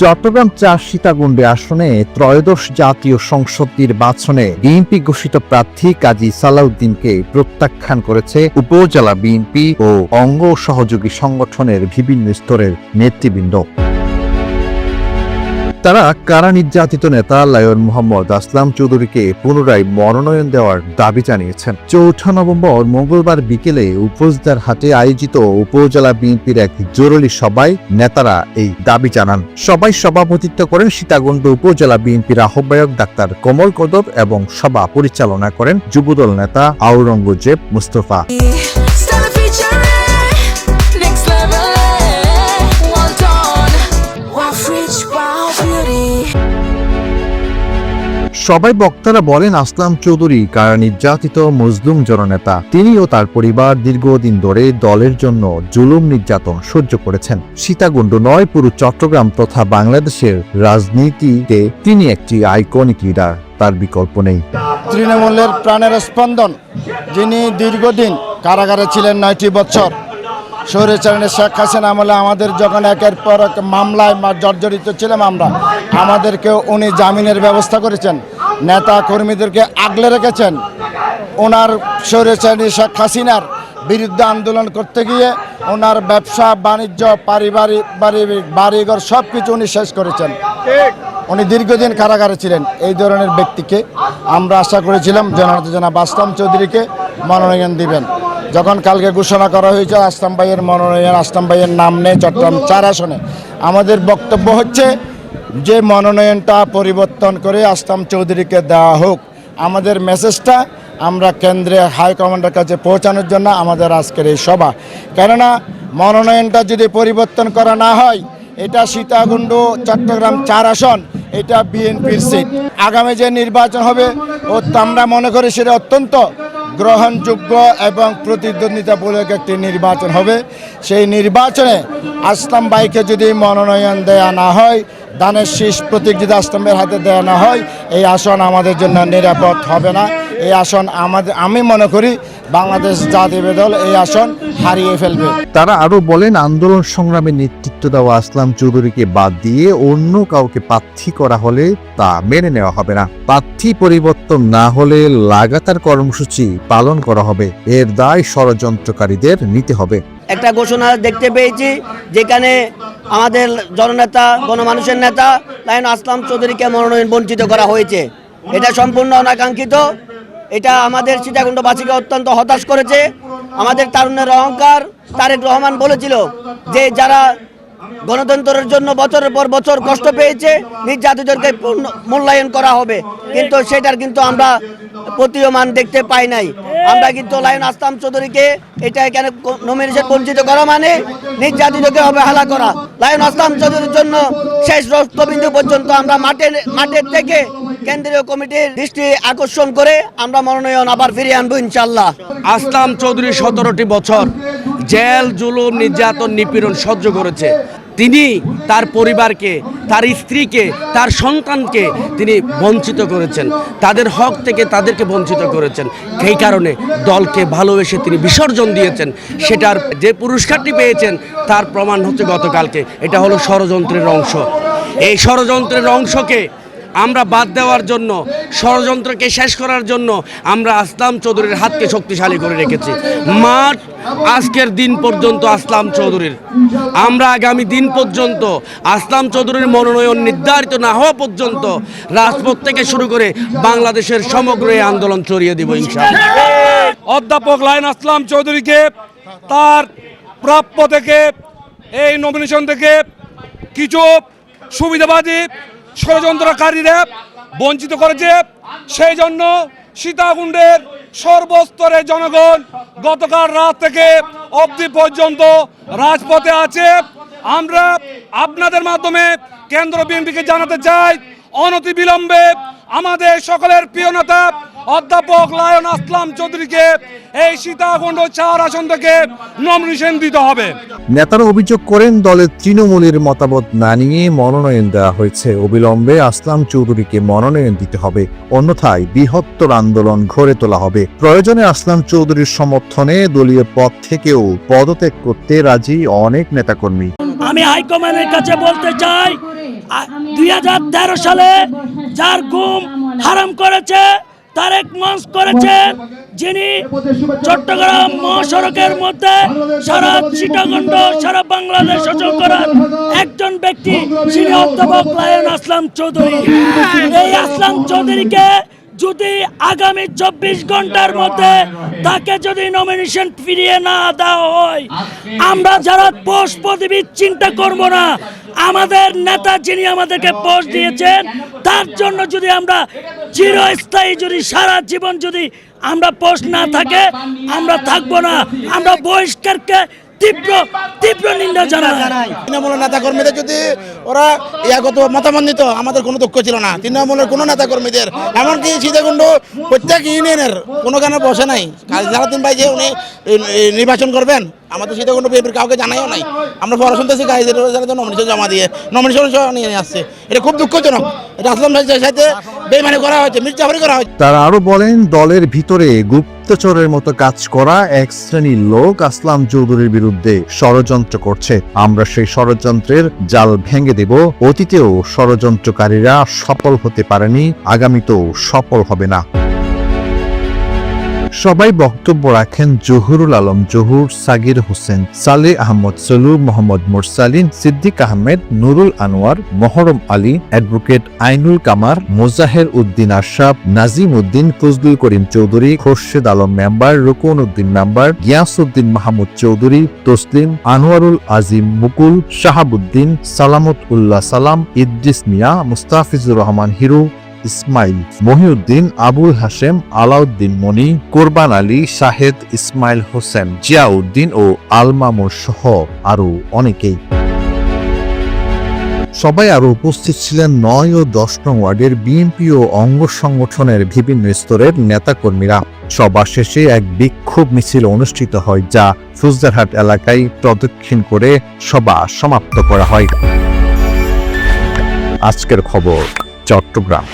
চট্টগ্রাম চার সীতাকুণ্ডে আসনে ত্রয়োদশ জাতীয় সংসদ নির্বাচনে বিএনপি ঘোষিত প্রার্থী কাজী সালাউদ্দিনকে প্রত্যাখ্যান করেছে উপজেলা বিএনপি ও অঙ্গ সহযোগী সংগঠনের বিভিন্ন স্তরের নেতৃবৃন্দ। তারা কারা নির্যাতিত নেতা লায়ন মোহাম্মদ আসলাম চৌধুরীকে পুনরায় মনোনয়ন দেওয়ার দাবি জানিয়েছেন। চৌঠা নভেম্বর মঙ্গলবার বিকেলে উপজেলার হাটে আয়োজিত উপজেলা বিএনপির এক জরুরি সভায় নেতারা এই দাবি জানান। সবাই সভাপতিত্ব করেন সীতাকুণ্ড উপজেলা বিএনপির আহ্বায়ক ডাক্তার কমল কদর এবং সভা পরিচালনা করেন যুবদল নেতা আওরঙ্গজেব মুস্তফা। সবাই বক্তারা বলেন আসলাম চৌধুরী, কারা নির্যাতিত মজলুম জননেতা। তিনি ও তার পরিবার দীর্ঘদিন ধরে দলের জন্য জুলুম নির্যাতন সহ্য করেছেন। সীতাকুণ্ড নয়, পুরো চট্টগ্রাম তথা বাংলাদেশের রাজনীতিতে তিনি একটি আইকনিক লিডার তার বিকল্প নেই। তৃণমূলের প্রাণের স্পন্দন, যিনি দীর্ঘদিন কারাগারে ছিলেন নয়টি বছর। স্বৈরাচারণের শেখ হাসিনা আমলে আমাদের যখন একের পর এক মামলায় জর্জরিত ছিলাম আমরা আমাদেরকে উনি জামিনের ব্যবস্থা করেছেন। নেতা কর্মীদেরকে আগলে রেখেছেন। ওনার স্বৈরাচারী শেখ হাসিনার বিরুদ্ধে আন্দোলন করতে গিয়ে ওনার ব্যবসা, বাণিজ্য, পারিবারিক পারিবারিক বাড়িঘর সব কিছু উনি শেষ করেছেন। উনি দীর্ঘদিন কারাগারে ছিলেন। এই ধরনের ব্যক্তিকে আমরা আশা করেছিলাম জনার্দ জনাব আসলাম চৌধুরীকে মনোনয়ন দিবেন। যখন কালকে ঘোষণা করা হয়েছে আসলাম ভাইয়ের মনোনয়ন আসলাম ভাইয়ের নাম নেই, চট্টগ্রাম চার আসনে। আমাদের বক্তব্য হচ্ছে যে মনোনয়নটা পরিবর্তন করে আসলাম চৌধুরীকে দেওয়া হোক, আমাদের মেসেজটা আমরা কেন্দ্রে হাইকমান্ডের কাছে পৌঁছানোর জন্য আমাদের আজকের এই সভা। কেননা, মনোনয়নটা যদি পরিবর্তন করা না হয়, এটা সীতাকুণ্ড, চট্টগ্রাম চার আসন, এটা বিএনপির সিট আগামী যে নির্বাচন হবে ও আমরা মনে করি সেটা অত্যন্ত গ্রহণযোগ্য এবং প্রতিদ্বন্দ্বিতামূলক একটি নির্বাচন হবে। সেই নির্বাচনে আসলাম বাইকে যদি মনোনয়ন দেয়া না হয় দানের শীষ প্রতীক যদি হাতে দেওয়া না হয়, এই আসন আমাদের জন্য নিরাপদ হবে না। এই আসন আমাদের, আমি মনে করি বাংলাদেশ জাতীয় দল এই আসন হারিয়ে ফেলবে। তারা আরও বলেন, আন্দোলন সংগ্রামে নেতৃত্ব দেওয়া আসলাম চৌধুরীকে বাদ দিয়ে অন্য কাউকে প্রার্থী করা হলে তা মেনে নেওয়া হবে না। প্রার্থী পরিবর্তন না হলে লাগাতার কর্মসূচি পালন করা হবে। এর দায় ষড়যন্ত্রকারীদের নিতে হবে। একটা ঘোষণা দেখতে পেয়েছি, যেখানে আমাদের জননেতা, গণমানুষের নেতা লায়ন আসলাম চৌধুরীকে মনোনয়ন বঞ্চিত করা হয়েছে। এটা সম্পূর্ণ অনাকাঙ্ক্ষিত। এটা আমাদের সীতাকুণ্ডবাসীকে অত্যন্ত হতাশ করেছে। আমাদের তারুণ্যের অহংকার তারেক রহমান বলেছিল যে যারা গণতন্ত্রের জন্য বছরের পর বছর কষ্ট পেয়েছে, নির্যাতিতদেরকে মূল্যায়ন করা হবে। কিন্তু সেটার কিন্তু আমরা প্রতীয়মান দেখতে পাই নাই। আমরা কিন্তু লায়ন আসলাম চৌধুরীকে, এটা এখানে নমিনেশন বঞ্চিত করা মানে নির্যাতিতকে অবহেলা করা। লায়ন আসলাম চৌধুরীর জন্য শেষ রক্তবিন্দু পর্যন্ত আমরা মাঠে মাঠের থেকে কেন্দ্রীয় কমিটির দৃষ্টি আকর্ষণ করে আমরা মনোনয়ন আবার ফিরিয়ে আনব ইনশাল্লাহ আসলাম চৌধুরী সতেরোটি বছর জেল, জুলুম, নির্যাতন, নিপীড়ন সহ্য করেছে। তিনি তার পরিবারকে, তার স্ত্রীকে, তার সন্তানকে তিনি বঞ্চিত করেছেন। তাদের হক থেকে তাদেরকে বঞ্চিত করেছেন। সেই কারণে দলকে ভালোবেসে তিনি বিসর্জন দিয়েছেন। সেটার যে পুরস্কারটি পেয়েছেন, তার প্রমাণ হচ্ছে গতকালকে। এটা হলো ষড়যন্ত্রের অংশ। এই ষড়যন্ত্রের অংশকে আমরা বাদ দেওয়ার জন্য, ষড়যন্ত্রকে শেষ করার জন্য আমরা আসলাম চৌধুরীর হাতকে শক্তিশালী করে রেখেছি। মাঠ আজকের দিন পর্যন্ত আসলাম চৌধুরীর। আমরা আগামী দিন পর্যন্ত আসলাম চৌধুরীর মনোনয়ন নির্ধারিত না হওয়া পর্যন্ত রাজপথ থেকে শুরু করে বাংলাদেশের সমগ্র এই আন্দোলন ছড়িয়ে দিব ইনশাআল্লাহ। অধ্যাপক লাইন আসলাম চৌধুরীকে, তার প্রাপ্য থেকে, এই নমিনেশন থেকে কিছু সুবিধাবাদী ষড়যন্ত্রকারীরা বঞ্চিত করেছে। সেই জন্য সীতাকুণ্ডের সর্বস্তরে জনগণ গতকাল রাত থেকে অবধি পর্যন্ত রাজপথে আছে। আমরা আপনাদের মাধ্যমে কেন্দ্র বিএনপিকে জানাতে চাই অনতি বিলম্বে আমাদের সকলের প্রিয় নেতা অধ্যাপক লায়ন আসলাম চৌধুরীকে। এই সীতাকুণ্ড চার আসন থেকে নমিনেশন দিতে হবে। নেতারা অভিযোগ করেন দলের তৃণমূলের মতামত না নিয়ে মনোনয়ন দেওয়া হয়েছে। অবিলম্বে আসলাম চৌধুরীকে মনোনয়ন দিতে হবে। অন্যথায় বৃহত্তর আন্দোলন গড়ে তোলা হবে। প্রয়োজনে আসলাম চৌধুরীর সমর্থনে দলীয় পদ থেকেও পদত্যাগ করতে রাজি অনেক নেতাকর্মী। আমি হাইকমান্ডের কাছে বলতে চাই দুই হাজার তেরো সালে যার গুম হারাম করেছে তারেক মঞ্চ করেছেন, যিনি চট্টগ্রাম মহাসড়কের মধ্যে সারা চিটাগণ্ড সারা বাংলাদেশ সচল করার একজন ব্যক্তি শ্রী অধ্যাপক লায়ন আসলাম চৌধুরী। এই আসলাম চৌধুরীকে যদি আগামী চব্বিশ ঘণ্টার মধ্যে তাকে যদি নমিনেশন ফিরিয়ে না দেওয়া হয়, আমরা যারা পোস্ট পদবীর চিন্তা করব না, আমাদের নেতা যিনি আমাদেরকে পোস্ট দিয়েছেন, তার জন্য যদি আমরা চিরস্থায়ী যদি সারা জীবন যদি আমরা পোস্ট না থাকে, আমরা থাকব না। আমরা বহিষ্কারকে তীব্র তীব্র নিন্দা জানাই তৃণমূলের নেতা কর্মীদের যদি ওরা ইয়াগত মতামত আমাদের কোনো দুঃখ ছিল না। তৃণমূলের কোনো নেতা এমনকি সীতাকুণ্ড প্রত্যেক ইউনিয়নের কোনো গানে বসে নাই। ভাই যে উনি নির্বাচন করবেন আমাদের সীতাকুণ্ড বিএপির কাউকে জানাইও নাই। আমরা পড়া শুনতেছি নমিনেশন জমা দিয়ে নমিনেশন নিয়ে আসছে। এটা খুব দুঃখজনক। এটা আসলাম সাথে বেমানি করা হয়েছে, মির্জাফরি করা হয়েছে। তারা আরও বলেন, দলের ভিতরে গুপ্তচরের মতো কাজ করা এক শ্রেণির লোক আসলাম চৌধুরীর বিরুদ্ধে ষড়যন্ত্র করছে। আমরা সেই ষড়যন্ত্রের জাল ভেঙে দেব। অতীতেও ষড়যন্ত্রকারীরা সফল হতে পারেনি, আগামীতেও সফল হবে না। সবাই বক্তব্য রাখেন জহুরুল আলম, জহুর সাগির হোসেন, সালে Ahmad Salu Mohammad Mursalin, Siddique Ahmed, Nurul Anwar, Moharram Ali, advocate Ainul Kamar, Mozaher Uddin Ashraf, Nazim Uddin, Fazlul Karim Chowdhury, Khorshed Alam member, Rukon Uddin member, Giasuddin Mahmud Chowdhury, Taslim, Anwarul Azim Mukul, Shahabuddin Salamat Ullah Salam, Idris মিয়া, মুস্তাফিজুর রহমান হিরু ইসমাইল, মহিউদ্দিন আবুল হাশেম, আলাউদ্দিন মনি, কোরবান আলী, শাহেদ ইসমাইল হোসেন, জিয়াউদ্দিন ও আলমামুর সহ আরও অনেকেই। সবাই আরও উপস্থিত ছিলেন নয় ও দশ নং ওয়ার্ডের বিএনপি ও অঙ্গ সংগঠনের বিভিন্ন স্তরের নেতাকর্মীরা। সভা শেষে এক বিক্ষোভ মিছিল অনুষ্ঠিত হয়, যা ফুজদারহাট এলাকায় প্রদক্ষিণ করে সভা সমাপ্ত করা হয়। আজকের খবর। চট্টগ্রাম।